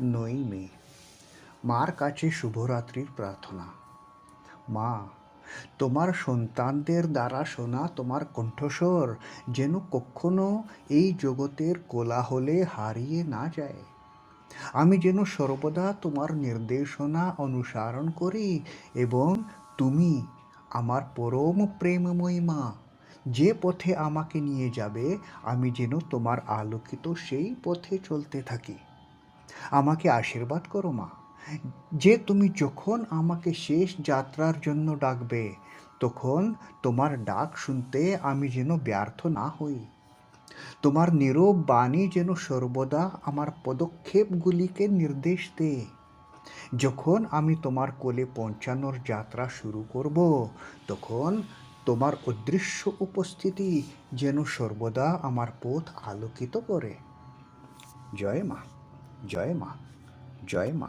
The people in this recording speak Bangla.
নই মে। মার কাছে শুভরাত্রির প্রার্থনা। মা, তোমার সন্তানদের দ্বারা শোনা তোমার কণ্ঠস্বর, যেন কখনো এই জগতের কোলাহলে হারিয়ে না যায়। আমি যেন সর্বদা তোমার নির্দেশনা অনুসরণ করি এবং তুমি আমার পরম প্রেমময়ী মা, যে পথে আমাকে নিয়ে যাবে, আমি যেন তোমার আলোকিত সেই পথে চলতে থাকি। আমাকে আশীর্বাদ করো, মা। যে তুমি যখন আমাকে শেষ যাত্রার জন্য ডাকবে, তখন তোমার ডাক শুনতে আমি যেন ব্যর্থ না হই। তোমার নীরব বাণী যেন সর্বদা আমার পদক্ষেপগুলিকে নির্দেশ দেয় যখন আমি তোমার কোলে পৌঁছানোর যাত্রা শুরু করব, তখন তোমার অদৃশ্য উপস্থিতি যেন সর্বদা আমার পথ আলোকিত করে। জয় মা। জয় মা জয় মা।